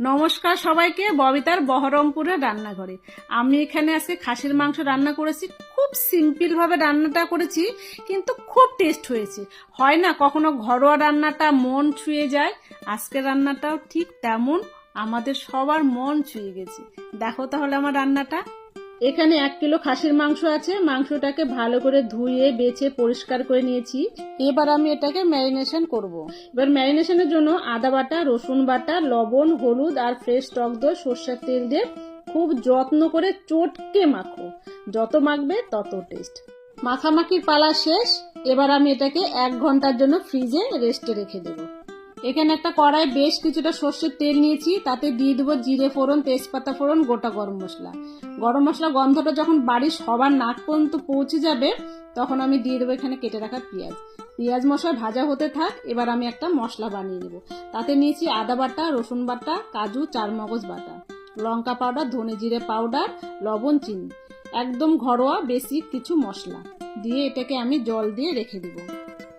নমস্কার সবাইকে, ববিতার বহরমপুরের রান্নাঘরে। আমি এখানে আজকে খাসির মাংস রান্না করেছি, খুব সিম্পলভাবে রান্নাটা করেছি, কিন্তু খুব টেস্ট হয়েছে। হয় না, কখনো ঘরোয়া রান্নাটা মন ছুঁয়ে যায়, আজকের রান্নাটাও ঠিক তেমন আমাদের সবার মন ছুঁয়ে গেছে। দেখো তাহলে আমার রান্নাটা। এখানে এক কিলো খাসির মাংস আছে। মাংসটাকে ভালো করে ধুয়ে, বেছে, পরিষ্কার করে নিয়েছি। এবার আমি এটাকে ম্যারিনেশন করব। এবার ম্যারিনেশনের জন্য আদা বাটা, রসুন বাটা, লবণ, হলুদ আর ফ্রেশ টক দই, সর্ষের তেল দিয়ে খুব যত্ন করে চটকে মাখো। যত মাখবে তত টেস্ট মাখামাখির পালা শেষ। এবার আমি এটাকে এক ঘণ্টার জন্য ফ্রিজে রেস্টে রেখে দেবো। এখানে একটা কড়াই, বেশ কিছুটা সর্ষের তেল নিয়েছি, তাতে দিয়ে দেবো জিরে ফোড়ন, তেজপাতা ফোড়ন, গোটা গরম মশলা। গরম মশলা গন্ধটা যখন বাড়ির সবার নাক পর্যন্ত পৌঁছে যাবে, তখন আমি দিয়ে দেবো এখানে কেটে রাখা পেঁয়াজ। পেঁয়াজ মশলা ভাজা হতে থাক, এবার আমি একটা মশলা বানিয়ে নেব। তাতে নিয়েছি আদা বাটা, রসুন বাটা, কাজু, চারমগজ বাটা, লঙ্কা পাউডার, ধনে জিরে পাউডার, লবণ, চিনি। একদম ঘরোয়া, বেসিক কিছু মশলা। দিয়ে এটাকে আমি জল দিয়ে রেখে দেবো।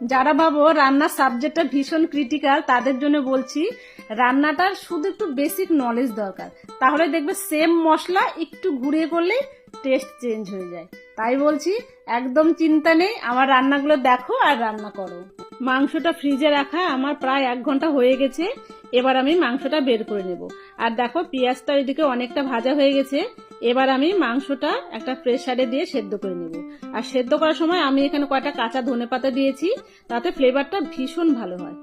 যারা ভাবো রান্নার সাবজেক্টটা ভীষণ ক্রিটিক্যাল তাদের জন্য বলছি, রান্নাটার শুধু একটু বেসিক নলেজ দরকার। তাহলে দেখবে সেম মশলা একটু ঘুরিয়ে করলে টেস্ট চেঞ্জ হয়ে যায়। তাই বলছি, একদম চিন্তা নেই, আমার রান্নাগুলো দেখো আর রান্না করো। মাংসটা ফ্রিজে রাখা আমার প্রায় এক ঘণ্টা হয়ে গেছে, এবার আমি মাংসটা বের করে নেব। আর দেখো, পেঁয়াজটা ওইদিকে অনেকটা ভাজা হয়ে গেছে, এবার আমি মাংসটা একটা প্রেসারে দিয়ে সেদ্ধ করে নেব। আর সেদ্ধ করার সময় আমি এখানে কয়টা কাঁচা ধনে পাতা দিয়েছি, তাতে ফ্লেভারটা ভীষণ ভালো হয়।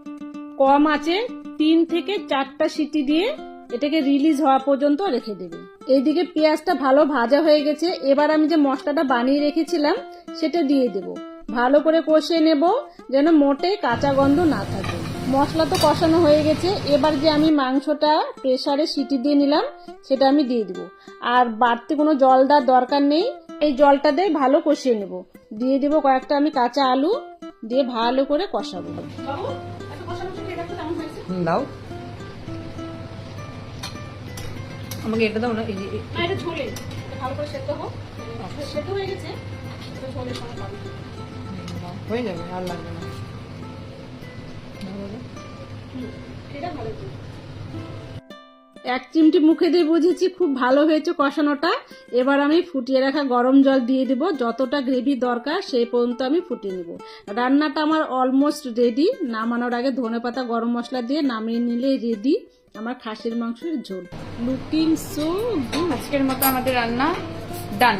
কম আছে তিন থেকে চারটা সিটি দিয়ে এটাকে রিলিজ হওয়া পর্যন্ত রেখে দেবে। এইদিকে পেঁয়াজটা ভালো ভাজা হয়ে গেছে, এবার আমি যে মশলাটা বানিয়ে রেখেছিলাম, সেটা দিয়ে দেব। ভালো করে কষিয়ে নেব যেন মোটে কাঁচা গন্ধ না থাকে। মশলা তো কষানো হয়ে গেছে এবার যে আমি মাংসটা প্রেসারে সিটি দিয়ে নিলাম সেটা আমি দিয়ে দিব। আর বাড়তি কোনো জল দেওয়ার দরকার নেই এই জলটা দিয়ে ভালো কষিয়ে নেব। দিয়ে দেব কয়েকটা আমি কাঁচা আলু দিয়ে ভালো করে কষাবো। দাও। আমাকে এটা দাও না এই যে এটা ঝোলে। ভালো করে সেদ্ধ হোক। সেদ্ধ হয়ে গেছে। ঝোলের সঙ্গে পাবো হয়ে যাবে আর লাগবে না এক চিমটি মুখে দিয়ে বুঝেছি খুব ভালো হয়েছে কষানোটা। এবার আমি ফুটিয়ে রাখা গরম জল দিয়ে দিব। যতটা গ্রেভি দরকার সেই পর্যন্ত আমি ফুটিয়ে নেব। রান্নাটা আমার অলমোস্ট রেডি নামানোর আগে ধনেপাতা গরম মশলা দিয়ে নামিয়ে নিলে রেডি আমার খাসির মাংসের ঝোল। লুকিং সো গুড আজকের মতো আমাদের রান্না ডান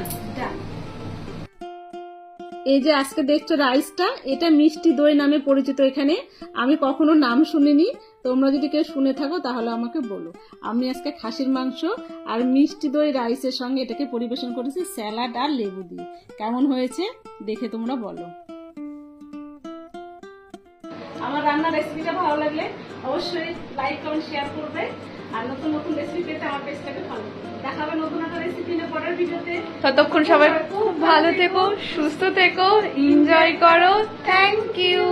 এই যে আজকে দেখছ রাইসটা, এটা মিষ্টি দই নামে পরিচিত এখানে। আমি কখনো নাম শুনিনি, তোমরা যদি কেউ শুনে থাকো তাহলে আমাকে বলো। আমি আজকে খাসির মাংস আর মিষ্টি দই রাইসের সঙ্গে এটাকে পরিবেশন করেছি স্যালাড আর লেবু দিয়ে। কেমন হয়েছে দেখে তোমরা বলো। আমার রান্নার রেসিপিটা ভালো লাগলে অবশ্যই লাইক কমেন্ট শেয়ার করবে। আর নতুন নতুন রেসিপি পেতে আমার পেজটাকে দেখাবে নতুন একটা রেসিপি নিয়ে পরের ভিডিওতে। ততক্ষণ সবাই খুব ভালো থেকো সুস্থ থেকো এনজয় করো। Thank you